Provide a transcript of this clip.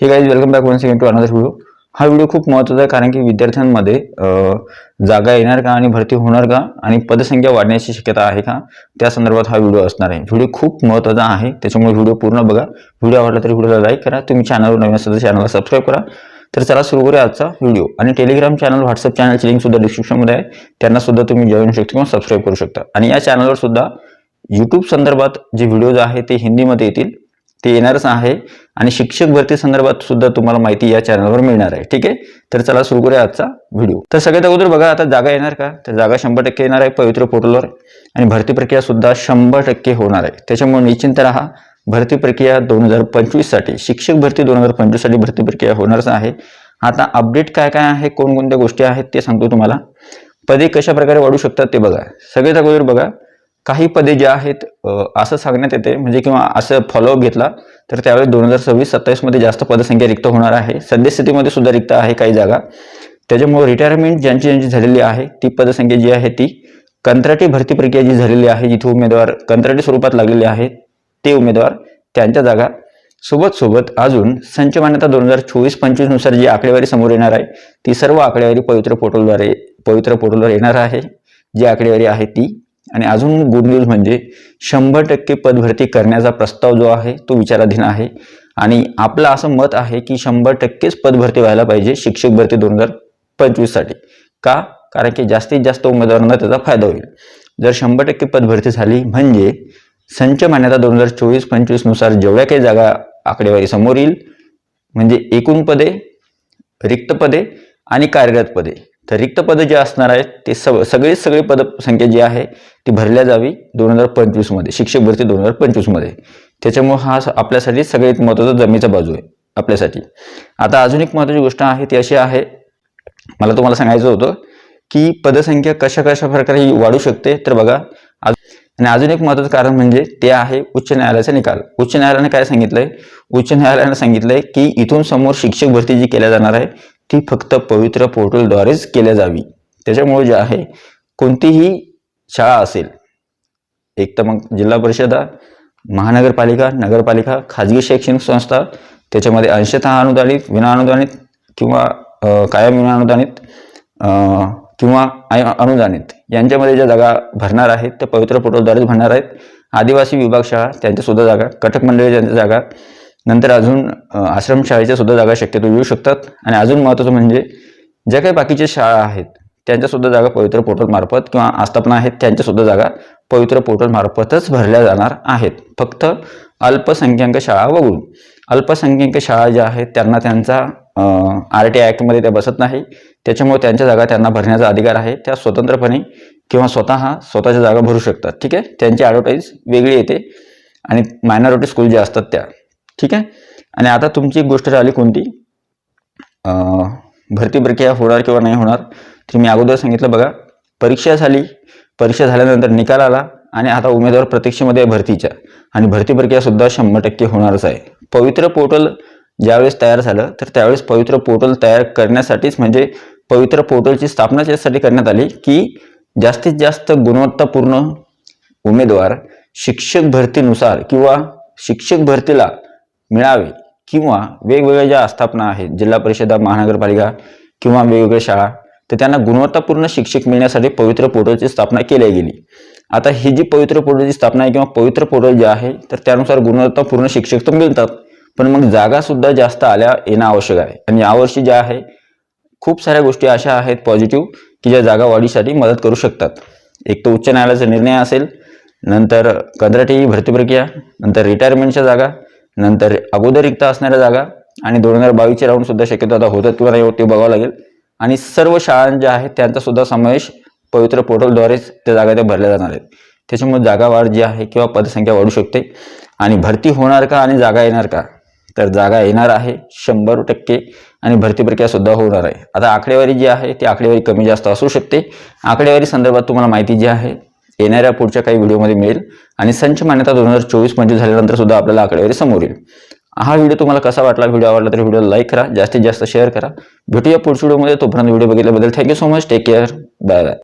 Hey guys welcome back one second to another video हा video खूप महत्त्वाचा आहे कारण की विद्यार्थ्यांमध्ये जागा येणार का आणि भरती होणार का आणि पदसंख्या वाढण्याची शक्यता आहे का? त्या संदर्भात हा व्हिडिओ असणार आहे. व्हिडिओ खूप महत्त्वाचा आहे. त्याच्यामुळे व्हिडिओ पूर्ण बघा. व्हिडिओ आवडला तरी व्हिडिओला लाईक करा. तुम्ही चॅनलवर नवीन असेल तर चॅनलला सबस्क्राईब करा. तर चला सुरू करूया आजचा व्हिडिओ आणि टेलिग्राम चॅनल व्हॉट्सअप चॅनलची लिंक सुद्धा डिस्क्रिप्शनमध्ये आहे. त्यांना सुद्धा तुम्ही जॉईन होऊ शकता किंवा सबस्क्राईब करू शकता. आणि या चॅनलवर सुद्धा यूट्यूब संदर्भात जे व्हिडिओज आहे ते हिंदीमध्ये येतील. ते येणारच आहे. आणि शिक्षक भरती संदर्भात सुद्धा तुम्हाला माहिती या चॅनलवर मिळणार आहे. ठीक आहे? तर चला सुरू करूया आजचा व्हिडिओ तर सगळ्यात अगोदर बघा आता जागा येणार का? तर जागा शंभर टक्के येणार आहे पवित्र पोर्टलवर आणि भरती प्रक्रिया सुद्धा शंभर टक्के होणार आहे. त्याच्यामुळे निश्चिंत राहा. भरती प्रक्रिया दोन हजार पंचवीससाठी शिक्षक भरती दोन हजार पंचवीससाठी भरती प्रक्रिया होणारच आहे. आता अपडेट काय काय आहे कोणकोणत्या गोष्टी आहेत ते सांगतो तुम्हाला. पदे कशा प्रकारे वाढू शकतात ते बघा. सगळ्यात अगोदर बघा काही पदे जे आहेत असं सांगण्यात येते. म्हणजे किंवा असं फॉलोअप घेतला तर त्यावेळेस दोन हजार सव्वीस सत्तावीसमध्ये जास्त पदसंख्या रिक्त होणार आहे. सद्यस्थितीमध्ये सुद्धा रिक्त आहे काही जागा. त्याच्यामुळे रिटायरमेंट ज्यांची ज्यांची झालेली आहे ती पदसंख्या जी आहे ती कंत्राटी भरती प्रक्रिया जी झालेली आहे जिथे उमेदवार कंत्राटी स्वरूपात लागलेले आहेत ते उमेदवार त्यांच्या जागा. सोबत सोबत अजून संच मान्यता दोन हजार चोवीस पंचवीसनुसार जी आकडेवारी समोर येणार आहे ती सर्व आकडेवारी पवित्र पोर्टलद्वारे पवित्र पोर्टलवर येणार आहे. जी आकडेवारी आहे ती आणि अजून गुड न्यूज म्हणजे शंभर टक्के पदभरती करण्याचा प्रस्ताव जो आहे तो विचाराधीन आहे. आणि आपलं असं मत आहे की शंभर टक्केच पदभरती व्हायला पाहिजे शिक्षक भरती दोन हजार पंचवीससाठी का? कारण की जास्तीत जास्त उमेदवारांना त्याचा फायदा होईल. जर शंभर टक्के पदभरती झाली म्हणजे संच मान्यता दोन हजार चोवीस पंचवीसनुसार जेवढ्या काही जागा आकडेवारी समोर येईल म्हणजे एकूण पदे रिक्त पदे आणि कार्यरत पदे. तर रिक्त पदं जे असणार आहेत ते सग सगळी सगळी पदसंख्या जी आहे ती भरल्या जावी दोन हजार पंचवीसमध्ये शिक्षक भरती दोन हजार पंचवीसमध्ये. त्याच्यामुळे हा आपल्यासाठी सगळ्यात महत्त्वाचा जमीचा बाजू आहे आपल्यासाठी. आता अजून एक महत्त्वाची गोष्ट आहे ती अशी आहे मला तुम्हाला सांगायचं होतं की पदसंख्या कशा कशा प्रकारे वाढू शकते तर बघा आज- आणि अजून एक महत्त्वाचं कारण म्हणजे ते आहे उच्च न्यायालयाचा निकाल. उच्च न्यायालयाने काय सांगितलंय? उच्च न्यायालयाने सांगितलंय की इथून समोर शिक्षक भरती जी केल्या जाणार आहे ती फक्त पवित्र पोर्टलद्वारेच केल्या जावी. त्याच्यामुळे जे आहे कोणतीही शाळा असेल एक तर मग जिल्हा परिषदा महानगरपालिका नगरपालिका खाजगी शैक्षणिक संस्था त्याच्यामध्ये अंशतः अनुदानित विनाअनुदानित किंवा कायम विनाअनुदानित किंवा अनुदानित यांच्यामध्ये ज्या जागा भरणार आहेत त्या पवित्र पोर्टलद्वारेच भरणार आहेत. आदिवासी विभाग शाळा त्यांच्यासुद्धा जागा. कटक मंडळी त्यांच्या जागा नंतर अजून आश्रमशाळेच्या सुद्धा जागा शक्यतो येऊ शकतात. आणि अजून महत्त्वाचं म्हणजे ज्या काही बाकीच्या शाळा आहेत त्यांच्या सुद्धा जागा पवित्र पोर्टल मार्फत किंवा आस्थापना आहेत त्यांच्या सुद्धा जागा पवित्र पोर्टल मार्फतच भरल्या जाणार आहेत. फक्त अल्पसंख्याक शाळा वगळून. अल्पसंख्याक शाळा ज्या आहेत त्यांना त्यांचा आर टी ॲक्टमध्ये त्या बसत नाही. त्याच्यामुळे त्यांच्या जागा त्यांना भरण्याचा अधिकार आहे. त्या स्वतंत्रपणे किंवा स्वतः स्वतःच्या जागा भरू शकतात. ठीक आहे? त्यांची ॲडव्हर्टाईज वेगळी येते. आणि मायनॉरिटी स्कूल जे असतात त्या. ठीक आहे? आणि आता तुमची एक गोष्ट राहिली कोणती? भरती प्रक्रिया होणार किंवा नाही होणार तर मी अगोदर सांगितलं बघा. परीक्षा झाली परीक्षा झाल्यानंतर निकाल आला आणि आता उमेदवार प्रतीक्षेमध्ये आहे भरतीच्या. आणि भरती प्रक्रिया सुद्धा शंभर टक्के होणारच आहे. पवित्र पोर्टल ज्यावेळेस तयार झालं तर त्यावेळेस पवित्र पोर्टल तयार करण्यासाठीच म्हणजे पवित्र पोर्टलची स्थापना यासाठी करण्यात आली की जास्तीत जास्त गुणवत्तापूर्ण उमेदवार शिक्षक भरतीनुसार किंवा शिक्षक भरतीला मिळावे किंवा वेगवेगळ्या ज्या आस्थापना आहेत जिल्हा परिषदा महानगरपालिका किंवा वेगवेगळ्या शाळा तर त्यांना गुणवत्तापूर्ण शिक्षक मिळण्यासाठी पवित्र पोर्टलची स्थापना केली गेली. आता ही जी पवित्र पोर्टलची स्थापना आहे किंवा पवित्र पोर्टल जे आहे तर त्यानुसार गुणवत्तापूर्ण शिक्षक तर मिळतात पण मग जागासुद्धा जास्त आल्या येणं आवश्यक आहे. आणि यावर्षी ज्या आहे खूप साऱ्या गोष्टी अशा आहेत पॉझिटिव्ह की ज्या जागा वाढीसाठी मदत करू शकतात. एक तर उच्च न्यायालयाचा निर्णय असेल नंतर कंत्राटी भरती प्रक्रिया नंतर रिटायरमेंटच्या जागा नंतर अगोदर रिक्त असणाऱ्या जागा आणि दोन हजार बावीसचे राऊंड सुद्धा शक्यतो आता होतात. किंवा नाही होत ते बघावं लागेल. आणि सर्व शाळां ज्या आहेत त्यांचा सुद्धा समावेश पवित्र पोर्टलद्वारेच त्या जागा त्या भरल्या जाणार आहेत. त्याच्यामुळे जागा वाढ जी आहे किंवा पदसंख्या वाढू शकते. आणि भरती होणार का आणि जागा येणार का? तर जागा येणार आहे शंभर टक्के आणि भरती प्रक्रिया सुद्धा होणार आहे. आता आकडेवारी जी आहे ती आकडेवारी कमी जास्त असू शकते. आकडेवारी संदर्भात तुम्हाला माहिती जी आहे येणाऱ्या पुढच्या काही व्हिडिओमध्ये मिळेल. आणि संच मान्यता दोन हजार चोवीस मंजूर झाल्यानंतर सुद्धा आपल्याला आकडेवारी समोर येईल. हा व्हिडिओ तुम्हाला कसा वाटला व्हिडिओ आवडला तर व्हिडिओ लाईक करा जास्तीत जास्त शेअर करा. भेटूया पुढच्या व्हिडिओमध्ये. तोपर्यंत video बघितल्याबद्दल thank you so much take care bye bye